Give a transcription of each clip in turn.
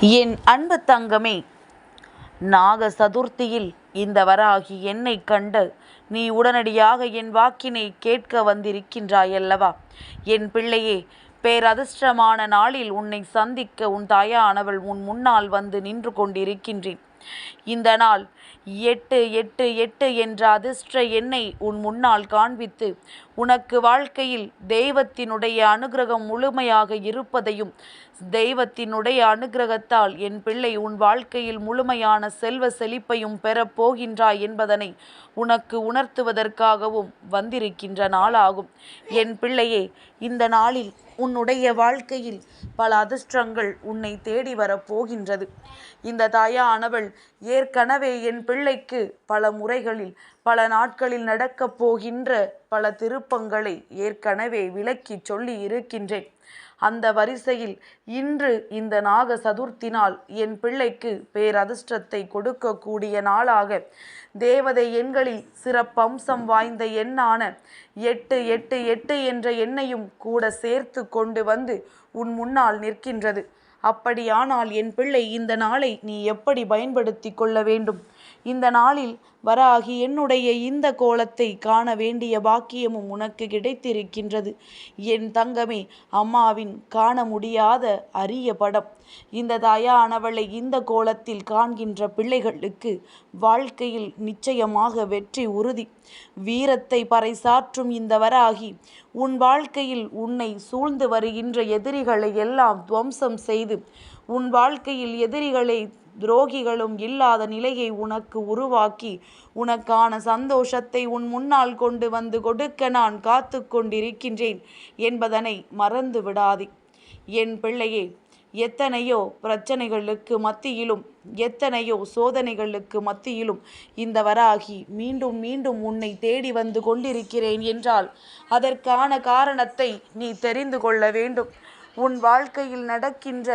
என் அன்பு தங்கமே நாக சதுர்த்தியில் இந்த வராகி என்னை கண்டு நீ உடனடியாக என் வாக்கினை கேட்க வந்திருக்கின்றாயல்லவா? என் பிள்ளையே பேரதிர்ஷ்டமான நாளில் உன்னை சந்திக்க உன் தாயானவள் உன் முன்னால் வந்து நின்று கொண்டிருக்கின்றேன். இந்த நாள் எட்டு எட்டு எட்டு என்ற அதிர்ஷ்ட எண்ணை உன் முன்னால் காண்பித்து. உனக்கு வாழ்க்கையில் தெய்வத்தினுடைய அனுகிரகம் முழுமையாக இருப்பதையும் தெய்வத்தினுடைய அனுகிரகத்தால் என் பிள்ளை உன் வாழ்க்கையில் முழுமையான செல்வ செழிப்பையும் பெறப் போகின்றாய் என்பதனை உனக்கு உணர்த்துவதற்காகவும் வந்திருக்கின்ற நாளாகும். என் பிள்ளையே இந்த நாளில் உன்னுடைய வாழ்க்கையில் பல அதிர்ஷ்டங்கள் உன்னை தேடி வரப்போகின்றது இந்த தாயானவள் ஏற்கனவே என் பிள்ளைக்கு பல முறைகளில் பல நாட்களில் நடக்கப் போகின்ற பல திருப்பங்களை ஏற்கனவே விளக்கி சொல்லி இருக்கின்றேன். அந்த வரிசையில் இன்று இந்த நாக சதுர்த்தினால் என் பிள்ளைக்கு பேரதிர்ஷ்டத்தை கொடுக்கக்கூடிய நாளாக தேவதை எண்களில் சிறப்பம்சம் வாய்ந்த எண்ணான எட்டு எட்டு எட்டு என்ற எண்ணையும் கூட சேர்த்து கொண்டு வந்து உன் முன்னால் நிற்கின்றது. அப்படியானால் என் பிள்ளை இந்த நாளை நீ எப்படி பயன்படுத்தி கொள்ள வேண்டும்? இந்த நாளில் வராகி என்னுடைய இந்த கோலத்தை காண வேண்டிய பாக்கியமும் உனக்கு கிடைத்திருக்கின்றது. என் தங்கமே அம்மாவின் காண முடியாத அரிய படம். இந்த தாயானவளை இந்த கோலத்தில் காண்கின்ற பிள்ளைகளுக்கு வாழ்க்கையில் நிச்சயமாக வெற்றி உறுதி. வீரத்தை பறைசாற்றும் இந்த வராகி உன் வாழ்க்கையில் உன்னை சூழ்ந்து வருகின்ற எதிரிகளை எல்லாம் துவம்சம் செய்து உன் வாழ்க்கையில் எதிரிகளை துரோகிகளும் இல்லாத நிலையை உனக்கு உருவாக்கி உனக்கான சந்தோஷத்தை உன் முன்னால் கொண்டு வந்து கொடுக்க நான் காத்து கொண்டிருக்கின்றேன் என்பதனை மறந்து விடாதே. என் பிள்ளையே எத்தனையோ பிரச்சனைகளுக்கு மத்தியிலும் எத்தனையோ சோதனைகளுக்கு மத்தியிலும் இந்த வராகி மீண்டும் மீண்டும் உன்னை தேடி வந்து கொண்டிருக்கிறேன் என்றால் அதற்கான காரணத்தை நீ தெரிந்து கொள்ள வேண்டும். உன் வாழ்க்கையில் நடக்கின்ற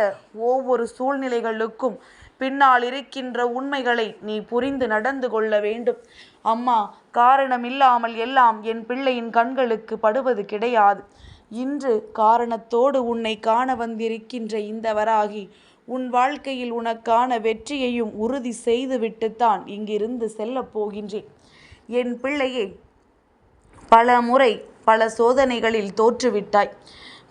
ஒவ்வொரு சூழ்நிலைகளுக்கும் பின்னால் இருக்கின்ற உண்மைகளை நீ புரிந்து நடந்து கொள்ள வேண்டும். அம்மா காரணம் இல்லாமல் எல்லாம் என் பிள்ளையின் கண்களுக்கு படுவது கிடையாது. இன்று காரணத்தோடு உன்னை காண வந்திருக்கின்ற இந்த வராகி உன் வாழ்க்கையில் உனக்கான வெற்றியையும் உறுதி செய்துவிட்டுத்தான் இங்கிருந்து செல்லப் போகின்றேன். என் பிள்ளையே பல முறை பல சோதனைகளில் தோற்றுவிட்டாய்.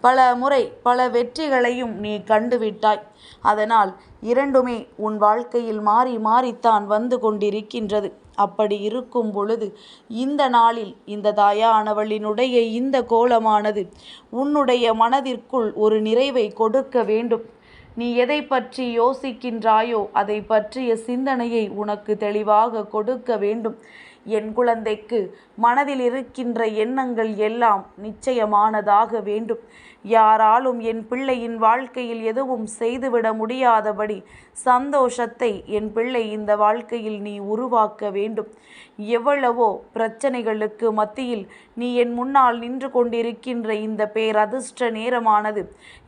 பல முறை பல வெற்றிகளையும் நீ கண்டுவிட்டாய். அதனால் இரண்டுமே உன் வாழ்க்கையில் மாறி மாறித்தான் வந்து கொண்டிருக்கின்றது. அப்படி இருக்கும் பொழுது இந்த நாளில் இந்த தாயானவளினுடைய இந்த கோலமானது உன்னுடைய மனதிற்குள் ஒரு நிறைவை கொடுக்க வேண்டும். நீ எதை பற்றி யோசிக்கின்றாயோ அதை பற்றிய சிந்தனையை உனக்கு தெளிவாக கொடுக்க வேண்டும். என் குழந்தைக்கு மனதில் இருக்கின்ற எண்ணங்கள் எல்லாம் நிச்சயமானதாக வேண்டும். யாராலும் என் பிள்ளையின் வாழ்க்கையில் எதுவும் செய்துவிட முடியாதபடி சந்தோஷத்தை என் பிள்ளை இந்த வாழ்க்கையில் நீ உருவாக்க வேண்டும். எவ்வளவோ பிரச்சனைகளுக்கு மத்தியில் நீ என் முன்னால் நின்று கொண்டிருக்கின்ற இந்த பேரதிர்ஷ்ட நேரமானது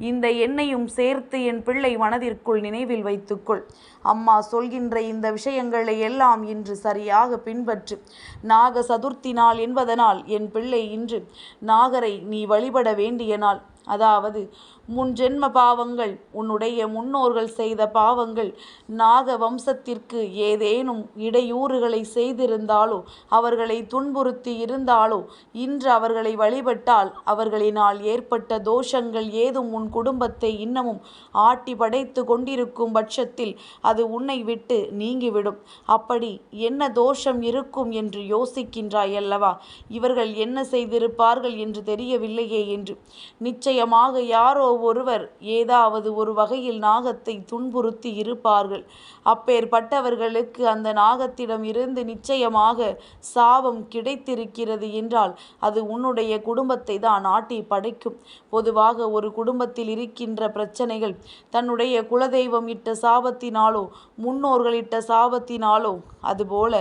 இந்த எண்ணையும் சேர்த்து என் பிள்ளை மனதிற்குள் நினைவில் வைத்துக்கொள். அம்மா சொல்கின்ற இந்த விஷயங்களை எல்லாம் இன்று சரியாக பின்பற்று. நாக சதுர்த்தி நாள் என்பதனால் என் பிள்ளை இன்று நாகரை நீ வழிபட வேண்டிய நாள். அதாவது முன் ஜென்ம பாவங்கள் உன்னுடைய முன்னோர்கள் செய்த பாவங்கள் நாக வம்சத்திற்கு ஏதேனும் இடையூறுகளை செய்திருந்தாலோ அவர்களை துன்புறுத்தி இருந்தாலோ இன்று அவர்களை வழிபட்டால் அவர்களினால் ஏற்பட்ட தோஷங்கள் ஏதும் உன் குடும்பத்தை இன்னமும் ஆட்டி படைத்து கொண்டிருக்கும் பட்சத்தில் அது உன்னை விட்டு நீங்கிவிடும். அப்படி என்ன தோஷம் இருக்கும் என்று யோசிக்கின்றாய் அல்லவா? இவர்கள் என்ன செய்திருப்பார்கள் என்று தெரியவில்லையே என்று. நிச்சயமாக யாரோ ஒருவர் ஏதாவது ஒரு வகையில் நாகத்தை துன்புறுத்தி இருப்பார்கள். அப்பேற்பட்டவர்களுக்கு அந்த நாகத்திடம் இருந்து நிச்சயமாக சாபம் கிடைத்திருக்கிறது என்றால் அது உன்னுடைய குடும்பத்தை தான் ஆட்டி படைக்கும். பொதுவாக ஒரு குடும்பத்தில் இருக்கின்ற பிரச்சனைகள் தன்னுடைய குலதெய்வம் இட்ட சாபத்தினாலோ முன்னோர்கள் இட்ட சாபத்தினாலோ அதுபோல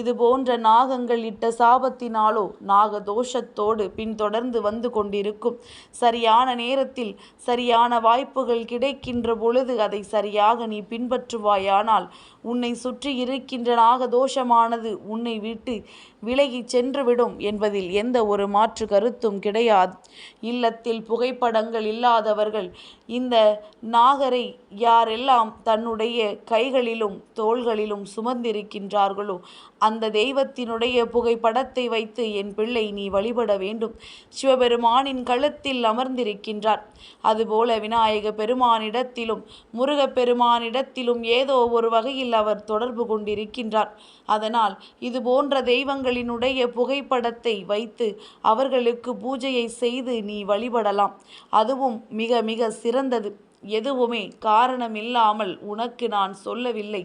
இது போன்ற நாகங்கள் இட்ட சாபத்தினாலோ நாக தோஷத்தோடு பின்தொடர்ந்து வந்து கொண்டிருக்கும். சரியான நேரத்தில் சரியான வாய்ப்புகள் கிடைக்கின்ற பொழுது அதை சரியாக நீ பின்பற்றுவாயானால் உன்னை சுற்றி இருக்கின்ற நாகதோஷமானது உன்னை விட்டு விலகிச் சென்றுவிடும் என்பதில் எந்த ஒரு மாற்று கருத்தும் கிடையாது. இல்லத்தில் புகைப்படங்கள் இல்லாதவர்கள் இந்த நாகரை யாரெல்லாம் தன்னுடைய கைகளிலும் தோள்களிலும் சுமந்திருக்கின்றார்களோ அந்த தெய்வத்தினுடைய புகைப்படத்தை வைத்து என் பிள்ளை நீ வழிபட வேண்டும். சிவபெருமானின் கழுத்தில் அமர்ந்திருக்கின்றார். அதுபோல விநாயக பெருமானிடத்திலும் முருகப் பெருமானிடத்திலும் ஏதோ ஒரு வகையில் அவர் தொடர்பு கொண்டிருக்கின்றார். அதனால் இது போன்ற தெய்வங்கள் அவர்களினுடைய புகைப்படத்தை வைத்து அவர்களுக்கு பூஜையை செய்து நீ வழிபடலாம். அதுவும் மிக மிக சிறந்தது. எதுவுமே காரணமில்லாமல் உனக்கு நான் சொல்லவில்லை.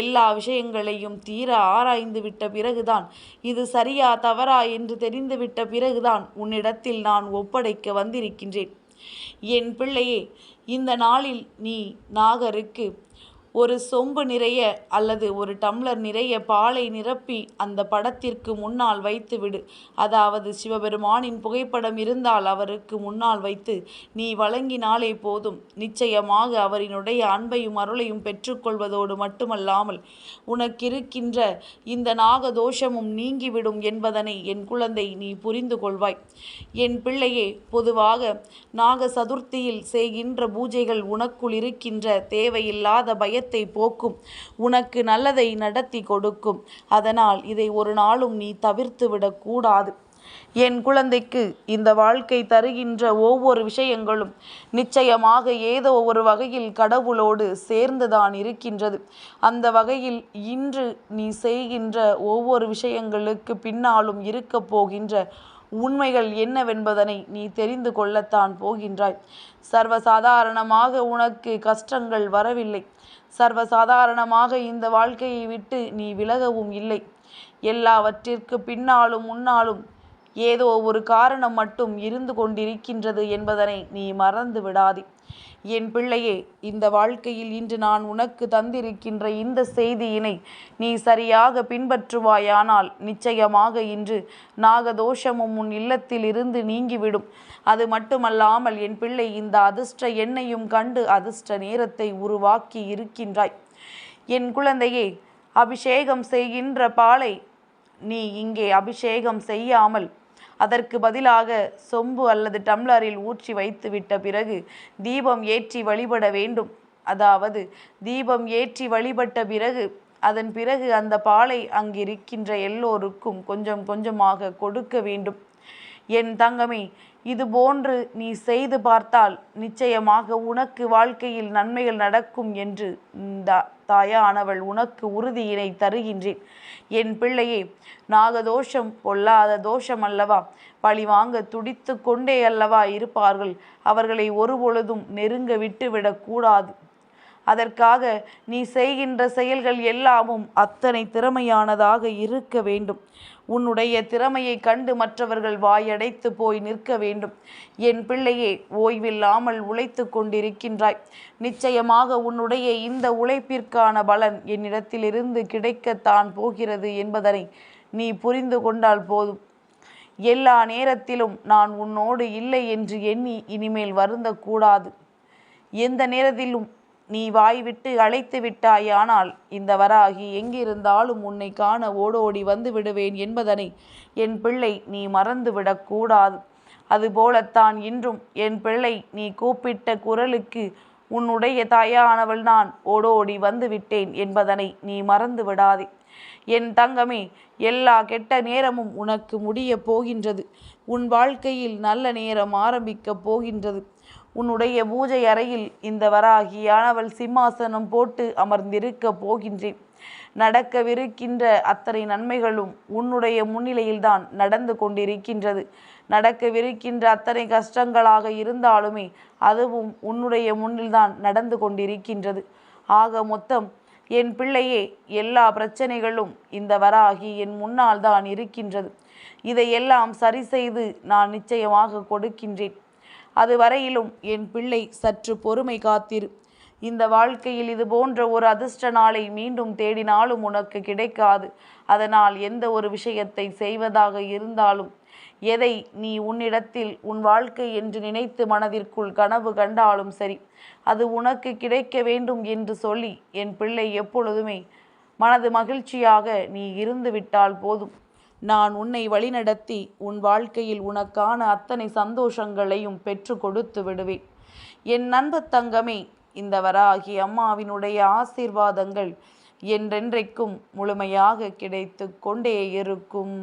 எல்லா விஷயங்களையும் தீர ஆராய்ந்து விட்ட பிறகுதான். இது சரியா தவறா என்று தெரிந்துவிட்ட பிறகுதான் உன்னிடத்தில் நான் ஒப்படைக்க வந்திருக்கின்றேன். என் பிள்ளையே இந்த நாளில் நீ நாகருக்கு ஒரு சொம்பு நிறைய அல்லது ஒரு டம்ளர் நிறைய பாலை நிரப்பி அந்த படத்திற்கு முன்னால் வைத்துவிடு அதாவது சிவபெருமானின் புகைப்படம் இருந்தால் அவருக்கு முன்னால் வைத்து நீ வழங்கினாலே போதும். நிச்சயமாக அவரினுடைய அன்பையும் அருளையும் பெற்றுக்கொள்வதோடு மட்டுமல்லாமல் உனக்கிருக்கின்ற இந்த நாகதோஷமும் நீங்கிவிடும் என்பதனை என் குழந்தை நீ புரிந்து கொள்வாய். என் பிள்ளையே பொதுவாக நாக சதுர்த்தியில் செய்கின்ற பூஜைகள் உனக்குள் இருக்கின்ற தேவையில்லாத பய பயத்தை போக்கும். உனக்கு நல்லதை நடத்தி கொடுக்கும். அதனால் இதை ஒரு நாளும் நீ தவிர்த்து விடக்கூடாது என் குழந்தைக்கு இந்த வாழ்க்கை தருகின்ற ஒவ்வொரு விஷயங்களும் நிச்சயமாக ஏதோ ஒரு வகையில் கடவுளோடு சேர்ந்துதான் இருக்கின்றது. அந்த வகையில் இன்று நீ செய்கின்ற ஒவ்வொரு விஷயங்களுக்கு பின்னாலும் இருக்கப் போகின்ற உண்மைகள் என்னவென்பதனை நீ தெரிந்து கொள்ளத்தான் போகின்றாய். சர்வசாதாரணமாக உனக்கு கஷ்டங்கள் வரவில்லை. சர்வசாதாரணமாக இந்த வாழ்க்கையை விட்டு நீ விலகவும் இல்லை. எல்லாவற்றிற்கு பின்னாலும் முன்னாலும் ஏதோ ஒரு காரணம் மட்டும் இருந்து கொண்டிருக்கின்றது என்பதனை நீ மறந்து விடாதே. என் பிள்ளையே இந்த வாழ்க்கையில் இன்று நான் உனக்கு தந்திருக்கின்ற இந்த செய்தியினை நீ சரியாக பின்பற்றுவாயானால் நிச்சயமாக இன்று நாகதோஷமும் உன் இல்லத்தில் இருந்து நீங்கிவிடும். அது மட்டுமல்லாமல் என் பிள்ளை இந்த அதிர்ஷ்ட எண்ணையும் கண்டு அதிர்ஷ்ட நேரத்தை உருவாக்கி இருக்கின்றாய். என் குழந்தையே அபிஷேகம் செய்கின்ற பாலை நீ இங்கே அபிஷேகம் செய்யாமல் அதற்கு பதிலாக சொம்பு அல்லது டம்ளரில் ஊற்றி வைத்துவிட்ட பிறகு தீபம் ஏற்றி வழிபட வேண்டும். அதாவது தீபம் ஏற்றி வழிபட்ட பிறகு அதன் பிறகு அந்த பாலை அங்கிருக்கின்ற எல்லோருக்கும் கொஞ்சம் கொஞ்சமாக கொடுக்க வேண்டும். என் தங்கமே இது போன்று நீ செய்து பார்த்தால் நிச்சயமாக உனக்கு வாழ்க்கையில் நன்மைகள் நடக்கும் என்று தாயானவள் உனக்கு உறுதியினை தருகின்றேன். என் பிள்ளையே நாகதோஷம் பொல்லாத தோஷம் அல்லவா பழி வாங்க துடித்து கொண்டே அல்லவா இருப்பார்கள்? அவர்களை ஒருபொழுதும் நெருங்க விட்டுவிடக்கூடாது அதற்காக நீ செய்கின்ற செயல்கள் எல்லாமும் அத்தனை திறமையானதாக இருக்க வேண்டும். உன்னுடைய திறமையை கண்டு மற்றவர்கள் வாயடைத்து போய் நிற்க வேண்டும். என் பிள்ளையே ஓய்வில்லாமல் உழைத்து கொண்டிருக்கின்றாய். நிச்சயமாக உன்னுடைய இந்த உழைப்பிற்கான பலன் என்னிடத்திலிருந்து கிடைக்கத்தான் போகிறது என்பதனை நீ புரிந்து கொண்டால் போதும். எல்லா நேரத்திலும் நான் உன்னோடு இல்லை என்று எண்ணி இனிமேல் வருந்தக்கூடாது. எந்த நேரத்திலும் நீ வாய்விட்டு அழைத்து விட்டாயானால் இந்த வராகி எங்கிருந்தாலும் உன்னை காண ஓடோடி வந்து விடுவேன் என்பதனை என் பிள்ளை நீ மறந்துவிடக்கூடாது அதுபோலத்தான் இன்றும் என் பிள்ளை நீ கூப்பிட்ட குரலுக்கு உன்னுடைய தாயானவள் நான் ஓடோடி வந்து விட்டேன் என்பதனை நீ மறந்து விடாதே. என் தங்கமே எல்லா கெட்ட நேரமும் உனக்கு முடிய போகின்றது. உன் வாழ்க்கையில் நல்ல நேரம் ஆரம்பிக்கப் போகின்றது. உன்னுடைய பூஜை அறையில் இந்த வராகியானவள் சிம்மாசனம் போட்டு அமர்ந்திருக்க போகின்றேன். நடக்கவிருக்கின்ற அத்தனை நன்மைகளும் உன்னுடைய முன்னிலையில்தான் நடந்து கொண்டிருக்கின்றது. நடக்கவிருக்கின்ற அத்தனை கஷ்டங்களாக இருந்தாலுமே அதுவும் உன்னுடைய முன்னில்தான் நடந்து கொண்டிருக்கின்றது. ஆக மொத்தம் என் பிள்ளையே எல்லா பிரச்சனைகளும் இந்த வராகி என் முன்னால் தான் இருக்கின்றது. இதையெல்லாம் சரி செய்து நான் நிச்சயமாக கொடுக்கின்றேன். அது வரையிலும் என் பிள்ளை சற்று பொறுமை காத்திரு. இந்த வாழ்க்கையில் இது போன்ற ஒரு அதிர்ஷ்ட நாளை மீண்டும் தேடினாலும் உனக்கு கிடைக்காது. அதனால் எந்த ஒரு விஷயத்தை செய்வதாக இருந்தாலும் எதை நீ உன்னிடத்தில் உன் வாழ்க்கை என்று நினைத்து மனதிற்குள் கனவு கண்டாலும் சரி அது உனக்கு கிடைக்க வேண்டும் என்று சொல்லி என் பிள்ளை எப்பொழுதுமே மனது மகிழ்ச்சியாக நீ இருந்து விட்டால் போதும். நான் உன்னை வழிநடத்தி உன் வாழ்க்கையில் உனக்கான அத்தனை சந்தோஷங்களையும் பெற்று கொடுத்து விடுவேன். என் நண்ப தங்கமே இந்த வராகி அம்மாவினுடைய ஆசீர்வாதங்கள் என்றென்றைக்கும் முழுமையாக கிடைத்து கொண்டே இருக்கும்.